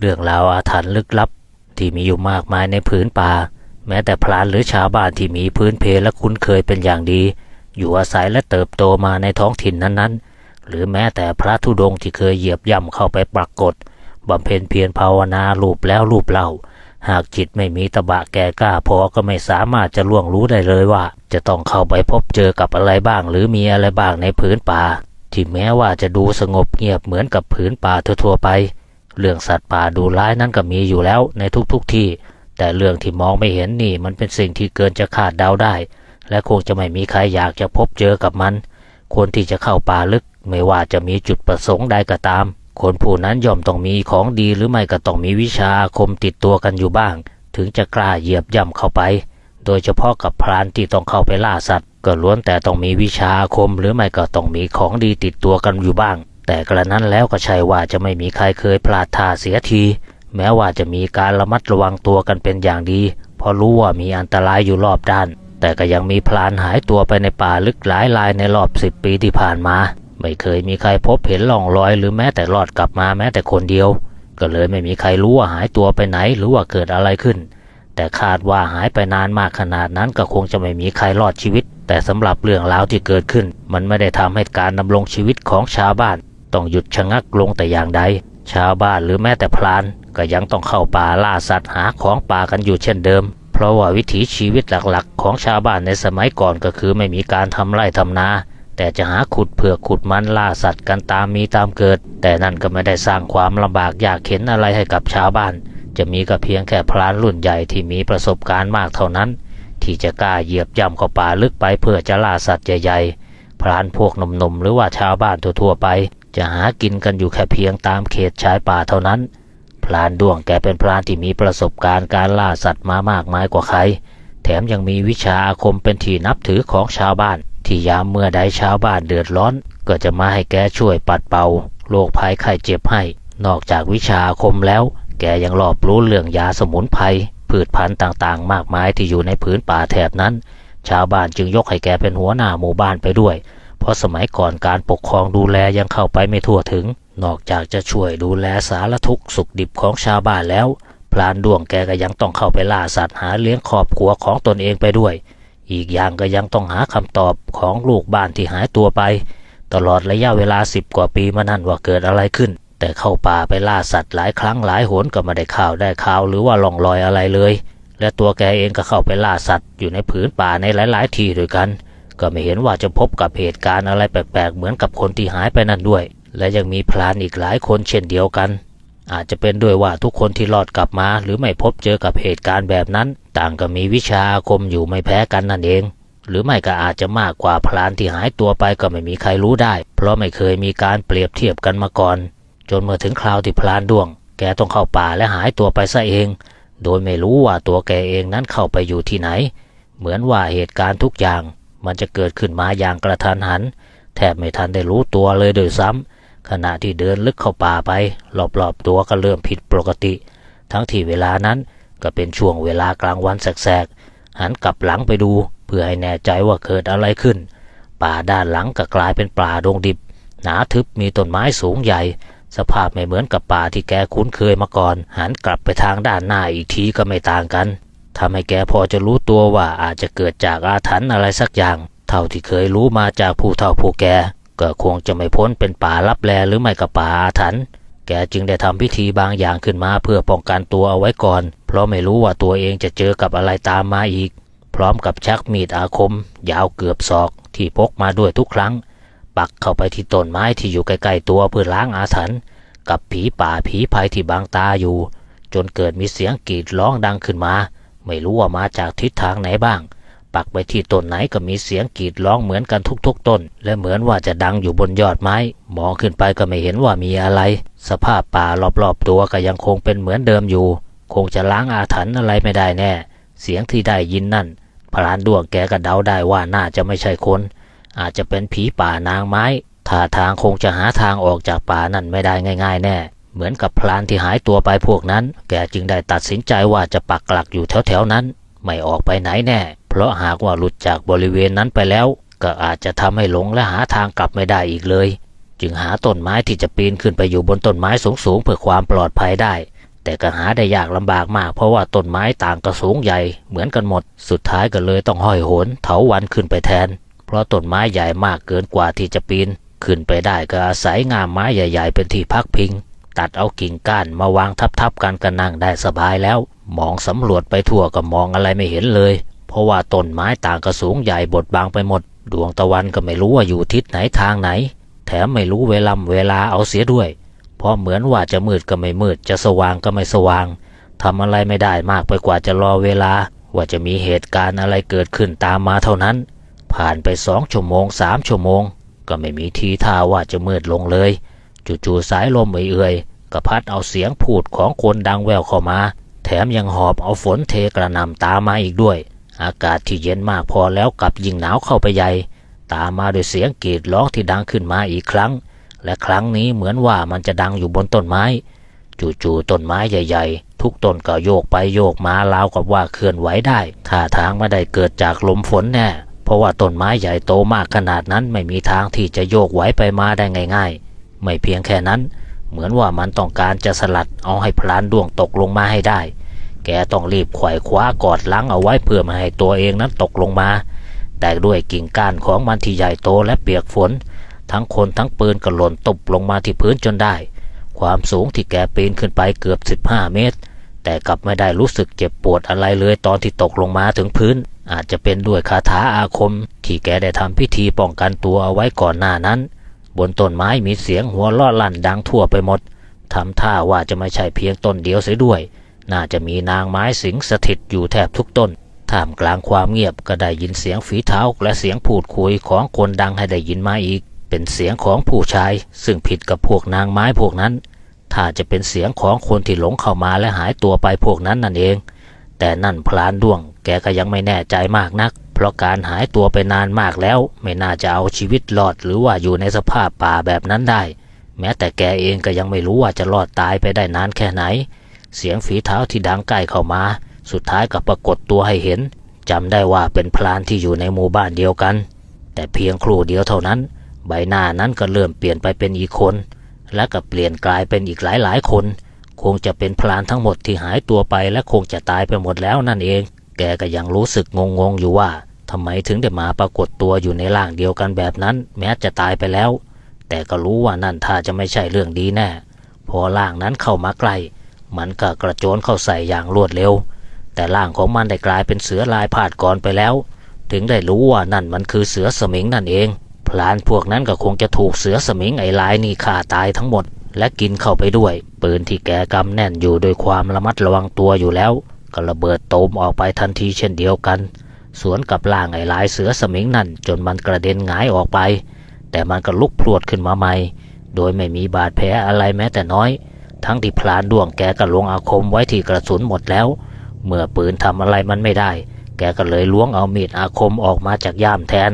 เรื่องราวอาถรรพ์ลึกลับ ที่มีอยู่มากมายในผืนป่า แม้แต่พรานหรือชาวบ้านที่มีพื้นเพและคุ้นเคยเป็นอย่างดี อยู่อาศัยและเติบโตมาในท้องถิ่นนั้นๆ หรือแม้แต่พระธุดงค์ที่เคยเหยียบย่ำเข้าไปปรากฏบำเพ็ญเพียรภาวนาลูบแล้วลูบเล่า หากจิตไม่มีตะบะแก่กล้าพอก็ไม่สามารถจะล่วงรู้ได้เลยว่า จะต้องเข้าไปพบเจอกับอะไรบ้าง หรือมีอะไรบ้างในผืนป่า ที่แม้ว่าจะดูสงบเงียบเหมือนกับผืนป่าทั่วๆไป เรื่องสัตว์ป่าดูร้ายนั้นก็มีอยู่แล้วในทุกๆทที่ แต่เรื่องที่มองไม่เห็นนี่มันเป็นสิ่งที่เกินจะคาดเดาได้ และคงจะไม่มีใครอยากจะพบเจอกับมัน คนที่จะเข้าป่าลึก ไม่ว่าจะมีจุดประสงค์ใดก็ตาม คนผู้นั้นย่อมต้องมีของดีหรือไม่ก็ต้องมีวิชาอาคมติดตัวกันอยู่บ้าง ถึงจะกล้าเหยียบย่ำเข้าไป โดยเฉพาะกับพรานที่ต้องเข้าไปล่าสัตว์ ก็ล้วนแต่ต้องมีวิชาอาคมหรือไม่ก็ต้องมีของดีติดตัวกันอยู่บ้าง แต่กระนั้นแล้วก็ใช่ว่าจะไม่มีใครเคยพลาดท่าเสียที แม้ว่าจะมีการระมัดระวังตัวกันเป็นอย่างดี เพราะรู้ว่ามีอันตรายอยู่รอบด้าน แต่ก็ยังมีพลานหายตัวไปในป่าลึกหลายรายในรอบสิบปีที่ผ่านมา ไม่เคยมีใครพบเห็นล่องรอยหรือแม้แต่รอดกลับมาแม้แต่คนเดียว ก็เลยไม่มีใครรู้ว่าหายตัวไปไหนหรือว่าเกิดอะไรขึ้น แต่คาดว่าหายไปนานมากขนาดนั้นก็คงจะไม่มีใครรอดชีวิต แต่สำหรับเรื่องราวที่เกิดขึ้น มันไม่ได้ทำให้การดำรงชีวิตของชาวบ้าน ต้องหยุดชะงักลงแต่อย่างใด ชาวบ้านหรือแม้แต่พลาน ก็ยังต้องเข้าป่าล่าสัตว์หาของป่ากันอยู่เช่นเดิม เพราะว่าวิถีชีวิตหลักๆ ของชาวบ้านในสมัยก่อนก็คือไม่มีการทำไร่ทำนา แต่จะหาขุดเผือกขุดมันล่าสัตว์กันตามมีตามเกิด แต่นั่นก็ไม่ได้สร้างความลำบากยากเข็นอะไรให้กับชาวบ้าน จะมีก็เพียงแค่พลานรุ่นใหญ่ที่มีประสบการณ์มากเท่านั้น ที่จะกล้าเหยียบย่ำเข้าป่าลึกไปเพื่อจะล่าสัตว์ใหญ่ๆพรานพวกหนุ่มๆหรือว่าชาวบ้านทั่วๆไป จะหากินกันอยู่แค่เพียงตามเขตชายป่าเท่านั้น พลานด้วงแกเป็นพลานที่มีประสบการณ์การล่าสัตว์มามากมายกว่าใคร แถมยังมีวิชาอาคมเป็นที่นับถือของชาวบ้าน ที่ยามเมื่อใดชาวบ้านเดือดร้อน ก็จะมาให้แกช่วยปัดเป่าโรคภัยไข้เจ็บให้ นอกจากวิชาอาคมแล้ว แกยังรอบรู้เรื่องยาสมุนไพรพืชพันธุ์ต่างๆ มากมายที่อยู่ในพื้นป่าแถบนั้น ชาวบ้านจึงยกให้แกเป็นหัวหน้าหมู่บ้านไปด้วย เพราะสมัยก่อนการปกครองดูแลยังเข้าไปไม่ทั่วถึง นอกจากจะช่วยดูแลสารทุกสุขดิบของชาวบ้านแล้ว พลานดวงแกก็ยังต้องเข้าไปล่าสัตว์หาเลี้ยงครอบครัวของตนเองไปด้วย อีกอย่างก็ยังต้องหาคำตอบของลูกบ้านที่หายตัวไป ตลอดระยะเวลาสิบกว่าปีมานั่นว่าเกิดอะไรขึ้น แต่เข้าป่าไปล่าสัตว์หลายครั้งหลายหนก็ไม่ได้ข่าวได้ข่าวหรือว่าล่องลอยอะไรเลย และตัวแกเองก็เข้าไปล่าสัตว์อยู่ในผืนป่าในหลาย ๆ ที่ด้วยกัน ก็ไม่เห็นว่าจะพบกับเหตุการณ์อะไรแปลกๆ เหมือนกับคนที่หายไปนั่นด้วย และยังมีพลานอีกหลายคนเช่นเดียวกัน อาจจะเป็นด้วยว่าทุกคนที่รอดกลับมา หรือไม่พบเจอกับเหตุการณ์แบบนั้น ต่างก็มีวิชาอาคมอยู่ไม่แพ้กันนั่นเอง หรือไม่ก็อาจจะมากกว่าพลานที่หายตัวไปก็ไม่มีใครรู้ได้ เพราะไม่เคยมีการเปรียบเทียบกันมาก่อน จนเมื่อถึงคราวที่พลานดวง แกต้องเข้าป่าและหายตัวไปซะเอง โดยไม่รู้ว่าตัวแกเองนั้นเข้าไปอยู่ที่ไหน เหมือนว่าเหตุการณ์ทุกอย่าง มันจะเกิดขึ้นมาอย่างกระทันหัน แทบไม่ทันได้รู้ตัวเลยโดยซ้ำขณะที่เดินลึกเข้าป่าไปรอบๆตัวก็เริ่มผิดปกติ ทั้งที่เวลานั้นก็เป็นช่วงเวลากลางวันแสกๆหันกลับหลังไปดู เพื่อให้แน่ใจว่าเกิดอะไรขึ้น ป่าด้านหลังก็กลายเป็นป่าดงดิบ หนาทึบมีต้นไม้สูงใหญ่ สภาพไม่เหมือนกับป่าที่แกคุ้นเคยมาก่อน หันกลับไปทางด้านหน้าอีกทีก็ไม่ต่างกัน ทำให้แกพอจะรู้ตัวว่าอาจจะเกิดจากอาถรรพ์อะไรสักอย่าง เท่าที่เคยรู้มาจากผู้เฒ่าผู้แกก็คงจะไม่พ้นเป็นป่าลับแลหรือไม่ก็ป่าอาถรรพ์แกจึงได้ทำพิธีบางอย่างขึ้นมาเพื่อป้องกันตัวเอาไว้ก่อน เพราะไม่รู้ว่าตัวเองจะเจอกับอะไรตามมาอีก พร้อมกับชักมีดอาคม ยาวเกือบศอก ที่พกมาด้วยทุกครั้ง ปักเข้าไปที่ต้นไม้ที่อยู่ใกล้ๆตัวเพื่อล้างอาถรรพ์กับผีป่าผีภัยที่บางตาอยู่ จนเกิดมีเสียงกรีดร้องดังขึ้นมา ไม่รู้ว่ามาจากทิศทางไหนบ้าง ปักไปที่ต้นไหนก็มีเสียงกรีดร้องเหมือนกันทุกๆ ต้น และเหมือนว่าจะดังอยู่บนยอดไม้ มองขึ้นไปก็ไม่เห็นว่ามีอะไร สภาพป่ารอบๆตัวก็ยังคงเป็นเหมือนเดิมอยู่ คงจะล้างอาถรรพ์อะไรไม่ได้แน่ เสียงที่ได้ยินนั่นพรานดวงแกก็เดาได้ว่าน่าจะไม่ใช่คน อาจจะเป็นผีป่านางไม้ท่าทางคงจะหาทางออกจากป่านั่นไม่ได้ง่าย ๆ แน่ เหมือนกับพลานที่หายตัวไปพวกนั้น แกจึงได้ตัดสินใจว่าจะปักหลักอยู่แถวๆนั้น ไม่ออกไปไหนแน่ เพราะหากว่าหลุดจากบริเวณนั้นไปแล้ว ก็อาจจะทำให้หลงและหาทางกลับไม่ได้อีกเลย จึงหาต้นไม้ที่จะปีนขึ้นไปอยู่บนต้นไม้สูงๆเพื่อความปลอดภัยได้ แต่ก็หาได้ยากลำบากมาก เพราะว่าต้นไม้ต่างก็สูงใหญ่เหมือนกันหมด สุดท้ายก็เลยต้องห้อยโหนเถาวันขึ้นไปแทน เพราะต้นไม้ใหญ่มากเกินกว่าที่จะปีน ขึ้นไปได้ก็อาศัยงามไม้ใหญ่ ๆ เป็นที่พักพิง ตัดเอากิ่งก้านมาวางทับๆกันก็นั่งได้สบายแล้ว มองสำรวจไปทั่วก็มองอะไรไม่เห็นเลย เพราะว่าต้นไม้ต่างก็สูงใหญ่บดบังไปหมด ดวงตะวันก็ไม่รู้ว่าอยู่ทิศไหนทางไหน แถมไม่รู้เวลาเวลาเอาเสียด้วย เพราะเหมือนว่าจะมืดก็ไม่มืด จะสว่างก็ไม่สว่างทำอะไรไม่ได้มากไปกว่าจะรอเวลา ว่าจะมีเหตุการณ์อะไรเกิดขึ้นตามมาเท่านั้น ผ่านไปสองชั่วโมงสามชั่วโมง ก็ไม่มีทีท่าว่าจะมืดลงเลย จู่ๆสายลมเอื่อยๆก็พัดเอาเสียงพูดของคนดังแววเข้ามา แถมยังหอบเอาฝนเทกระหน่ำตามมาอีกด้วย อากาศที่เย็นมากพอแล้วกับยิ่งหนาวเข้าไปใหญ่ ตามมาด้วยเสียงกรีดร้องที่ดังขึ้นมาอีกครั้ง และครั้งนี้เหมือนว่ามันจะดังอยู่บนต้นไม้ จู่ๆต้นไม้ใหญ่ ๆ ทุกต้นก็โยกไปโยกมาราวกับว่าเคลื่อนไหวได้ท่าทางไม่ได้เกิดจากลมฝนแน่เพราะว่าต้นไม้ใหญ่โตมากขนาดนั้นไม่มีทางที่จะโยกไหวไปมาได้ง่าย ๆ ไม่เพียงแค่นั้น เหมือนว่ามันต้องการจะสลัดเอาให้พลานดวงตกลงมาให้ได้ แกต้องรีบไขว่คว้ากอดล้างเอาไว้เพื่อไม่ให้ตัวเองนั้นตกลงมา แต่ด้วยกิ่งก้านของมันที่ใหญ่โตและเปียกฝน ทั้งคนทั้งปืนก็หล่นตกลงมาที่พื้นจนได้ ความสูงที่แกปีนขึ้นไปเกือบ 15 เมตร แต่กลับไม่ได้รู้สึกเจ็บปวดอะไรเลยตอนที่ตกลงมาถึงพื้น อาจจะเป็นด้วยคาถาอาคม ที่แกได้ทำพิธีป้องกันตัวเอาไว้ก่อนหน้านั้น บนต้นไม้มีเสียงหัวเราะลั่นดังทั่วไปหมดทำท่าว่าจะไม่ใช่เพียงต้นเดียวเสียด้วย น่าจะมีนางไม้สิงสถิตอยู่แทบทุกต้น ท่ามกลางความเงียบก็ได้ยินเสียงฝีเท้าและเสียงพูดคุยของคนดังให้ได้ยินมาอีก เป็นเสียงของผู้ชาย ซึ่งผิดกับพวกนางไม้พวกนั้น ถ้าจะเป็นเสียงของคนที่หลงเข้ามาและหายตัวไปพวกนั้นนั่นเอง แต่นั่นพลานด้วง แกก็ยังไม่แน่ใจมากนัก ราะการหายตัวไปนานมากแล้ว ไม่น่าจะเอาชีวิตรอดหรือว่าอยู่ในสภาพป่าแบบนั้นได้ แม้แต่แกเองก็ยังไม่รู้ว่าจะรอดตายไปได้นานแค่ไหน เสียงฝีเท้าที่ดังใกล้เข้ามา สุดท้ายก็ปรากฏตัวให้เห็นจำได้ว่าเป็นพลานที่อยู่ในหมู่บ้านเดียวกัน แต่เพียงครู่เดียวเท่านั้น ใบหน้านั้นก็เริ่มเปลี่ยนไปเป็นอีกคน และก็เปลี่ยนกลายเป็นอีกหลายๆคน คงจะเป็นพลานทั้งหมดที่หายตัวไปและคงจะตายไปหมดแล้วนั่นเอง แกก็ยังรู้สึกงงๆอยู่ว่า ทำไมถึงได้มาปรากฏตัวอยู่ในร่างเดียวกันแบบนั้น แม้จะตายไปแล้ว แต่ก็รู้ว่านั่นถ้าจะไม่ใช่เรื่องดีแน่ พอร่างนั้นเข้ามาใกล้ มันก็กระโจนเข้าใส่อย่างรวดเร็ว แต่ร่างของมันได้กลายเป็นเสือลายพาดก่อนไปแล้ว ถึงได้รู้ว่านั่นมันคือเสือสมิงนั่นเอง พลานพวกนั้นก็คงจะถูกเสือสมิงไอ้ลายนี่ฆ่าตายทั้งหมด และกินเข้าไปด้วย ปืนที่แกกำแน่นอยู่โดยความระมัดระวังตัวอยู่แล้ว ก็ระเบิดโตมออกไปทันทีเช่นเดียวกัน สวนกับร่างไอ้ลายเสือสมิงนั่นจนมันกระเด็นหงายออกไป แต่มันก็ลุกพรวดขึ้นมาใหม่ โดยไม่มีบาดแผลอะไรแม้แต่น้อย ทั้งที่พลานดวงแกก็ลงอาคมไว้ที่กระสุนหมดแล้ว เมื่อปืนทำอะไรมันไม่ได้ แกก็เลยล้วงเอามีดอาคมออกมาจากย่ามแทน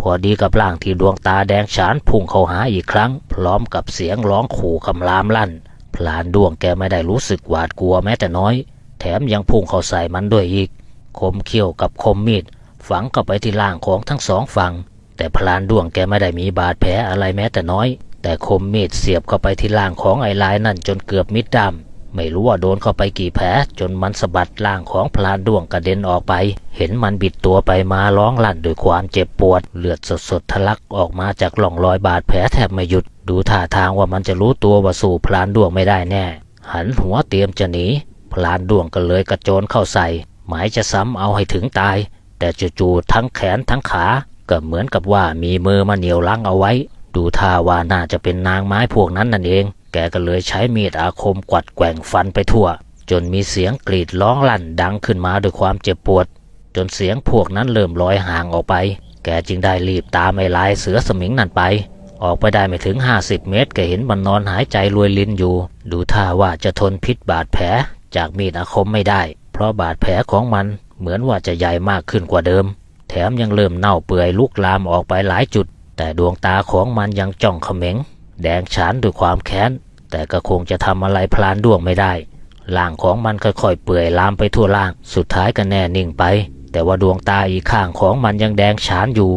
พอดีกับร่างที่ดวงตาแดงฉานพุ่งเข้าหาอีกครั้ง พร้อมกับเสียงร้องขู่คำรามลั่น พลานดวงแกไม่ได้รู้สึกหวาดกลัวแม้แต่น้อย แถมยังพุ่งเข้าใส่มันด้วยอีก คมเขี้ยวกับคมมีดฝังเข้าไปที่ร่างของทั้งสองฝั่ง แต่พลานด้วงแกไม่ได้มีบาดแผลอะไรแม้แต่น้อย แต่คมมีดเสียบเข้าไปที่ร่างของไอ้ลายนั่นจนเกือบมิดดำไม่รู้ว่าโดนเข้าไปกี่แผลจนมันสะบัดร่างของพลานด้วงกระเด็นออกไป เห็นมันบิดตัวไปมาร้องลั่นด้วยความเจ็บปวด เลือดสดๆทะลักออกมาจากร่องรอยบาดแผลแทบไม่หยุด ดูท่าทางว่ามันจะรู้ตัวว่าสู้พลานด้วงไม่ได้แน่ หันหัวเตรียมจะหนีพลานด้วงก็เลยกระโจนเข้าใส่ หมายจะซ้ำเอาให้ถึงตาย แต่จู่ๆทั้งแขนทั้งขา ก็เหมือนกับว่ามีมือมาเหนียวลังเอาไว้ ดูท่าว่าน่าจะเป็นนางไม้พวกนั้นนั่นเอง แกก็เลยใช้มีดอาคมกวัดแกว่งฟันไปทั่ว จนมีเสียงกรีดร้องลั่นดังขึ้นมาด้วยความเจ็บปวด จนเสียงพวกนั้นเริ่มลอยห่างออกไป แกจึงได้รีบตามไอ้ลายเสือสมิงนั่นไปออกไปได้ไม่ถึง 50 เมตร ก็เห็นมันนอนหายใจรวยลินอยู่ ดูท่าว่าจะทนพิษบาดแผลจากมีดอาคมไม่ได้ ราะบาดแผลของมันเหมือนว่าจะใหญ่มากขึ้นกว่าเดิม แถมยังเริ่มเน่าเปื่อยลุกลามออกไปหลายจุด แต่ดวงตาของมันยังจ้องเขม็ง แดงฉานด้วยความแค้น แต่ก็คงจะทำอะไรพลานด้วงไม่ได้ร่างของมันค่อยๆเปื่อยลามไปทั่วร่าง สุดท้ายก็แน่นิ่งไป แต่ว่าดวงตาอีกข้างของมันยังแดงฉานอยู่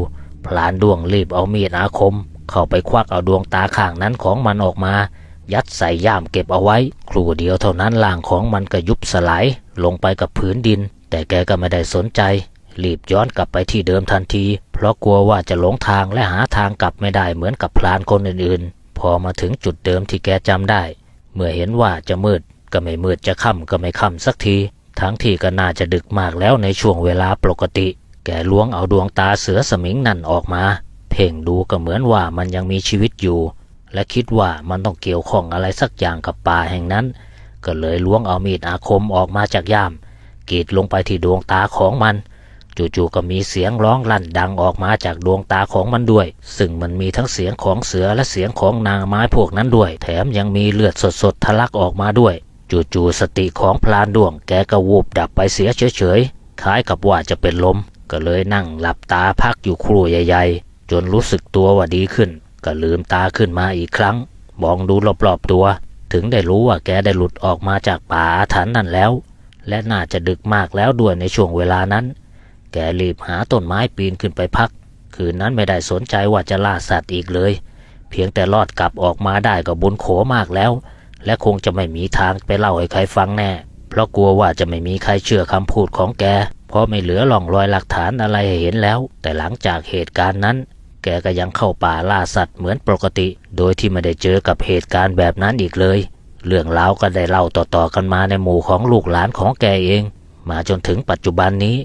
พลานดวงรีบเอามีดอาคม เข้าไปควักเอาดวงตาข้างนั้นของมันออกมา ยัดใส่ย่ามเก็บเอาไว้ ครู่เดียวเท่านั้นร่างของมันก็ยุบสลาย ลงไปกับพื้นดิน แต่แกก็ไม่ได้สนใจ รีบย้อนกลับไปที่เดิมทันที เพราะกลัวว่าจะหลงทางและหาทางกลับไม่ได้เหมือนกับพลานคนอื่นๆ พอมาถึงจุดเดิมที่แกจำได้ เมื่อเห็นว่าจะมืดก็ไม่มืดจะค่ำก็ไม่ค่ำสักที ทั้งที่ก็น่าจะดึกมากแล้วในช่วงเวลาปกติ แกล้วงเอาดวงตาเสือสมิงนั่นออกมา เพ่งดูก็เหมือนว่ามันยังมีชีวิตอยู่ และคิดว่ามันต้องเกี่ยวข้องอะไรสักอย่างกับป่าแห่งนั้น ก็เลยล้วงเอามีดอาคมออกมาจากย่ามกรีดลงไปที่ดวงตาของมัน จู่ๆก็มีเสียงร้องลั่นดังออกมาจากดวงตาของมันด้วย ซึ่งมันมีทั้งเสียงของเสือและเสียงของนางไม้พวกนั้นด้วย แถมยังมีเลือดสดๆทะลักออกมาด้วย จู่ๆสติของพลานดวง แกก็วูบดับไปเสียเฉยๆคล้ายกับว่าจะเป็นลม ก็เลยนั่งหลับตาพักอยู่ครู่ใหญ่ ๆ จนรู้สึกตัวว่าดีขึ้น ก็ลืมตาขึ้นมาอีกครั้ง มองดูรอบๆตัว ถึงได้รู้ว่าแกได้หลุดออกมาจากป่าอาถรรพ์นั่นแล้ว และน่าจะดึกมากแล้วด้วยในช่วงเวลานั้น แกรีบหาต้นไม้ปีนขึ้นไปพัก คืนนั้นไม่ได้สนใจว่าจะล่าสัตว์อีกเลย เพียงแต่รอดกลับออกมาได้ก็บุญโขมากแล้ว และคงจะไม่มีทางไปเล่าให้ใครฟังแน่ เพราะกลัวว่าจะไม่มีใครเชื่อคำพูดของแกเพราะไม่เหลือร่องรอยหลักฐานอะไรให้เห็นแล้ว แต่หลังจากเหตุการณ์นั้น แกก็ยังเข้าป่าล่าสัตว์เหมือนปกติ โดยที่ไม่ได้เจอกับเหตุการณ์แบบนั้นอีกเลย เรื่องราวก็ได้เล่าต่อๆกันมาในหมู่ของลูกหลานของแกเอง มาจนถึงปัจจุบันนี้